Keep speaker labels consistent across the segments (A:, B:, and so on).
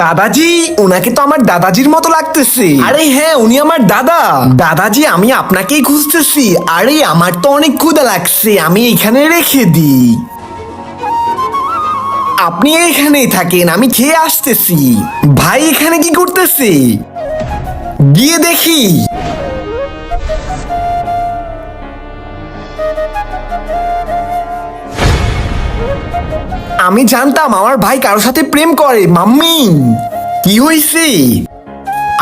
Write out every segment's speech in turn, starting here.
A: দাদাজি ওনাকে তো আমার দাদাজির মতো লাগতেছে। আরে হ্যাঁ উনি আমার দাদা। দাদাজি আমি আপনাকেই খুঁজতেছি। আরে আমার তো অনেক ক্ষুদা লাগছে আমি এখানে রেখে দিই। আপনি এখানেই থাকেন আমি খেয়ে আসতেছি। ভাই এখানে কি করতেছে? গিয়ে দেখি। আমি জানতাম আমার ভাই কারোর সাথে প্রেম করে, মাম্মি। কি হয়েছে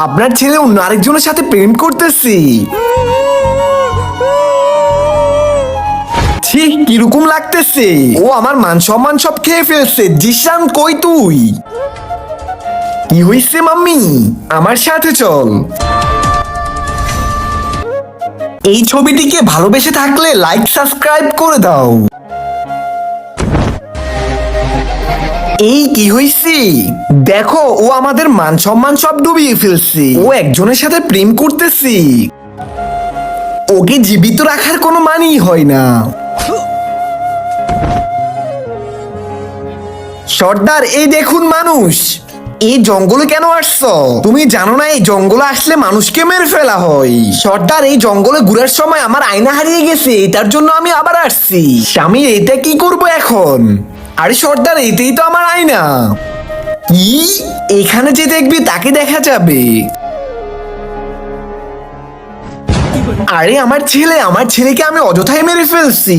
A: আপনার ছেলে অন্য আরেকজনের সাথে প্রেম করতেছে। কীরকম লাগতেছে? ও আমার মান সম্মান সব খেয়ে ফেলছে। জিসান কই তুই? কি হয়েছে মাম্মি? আমার সাথে চল। এই ছবিটিকে ভালোবেসে থাকলে লাইক সাবস্ক্রাইব করে দাও। এই কি হইছে? দেখো, ও আমাদের মান সম্মান সব ডুবিয়ে ফেলছে। ও একজনের সাথে প্রেম করতেছি। ওকে জীবিত রাখার কোনো মানেই হয় না। সর্দার, এই দেখুন মানুষ। এই জঙ্গলে কেন আসছো? তুমি জানো না এই জঙ্গলে আসলে মানুষকে মেরে ফেলা হয়। সর্দার, এই জঙ্গলে ঘুরার সময় আমার আয়না হারিয়ে গেছে তার জন্য আমি আবার আসছি। স্বামী এটা কি করব এখন? আরে সর্দার এটাই তো আমার আয়না। কি? এখানে যে দেখবি, তাকে দেখা যাবে। আরে আমার ছেলে, আমার ছেলেকে আমি অযথাই মেরে ফেলছি।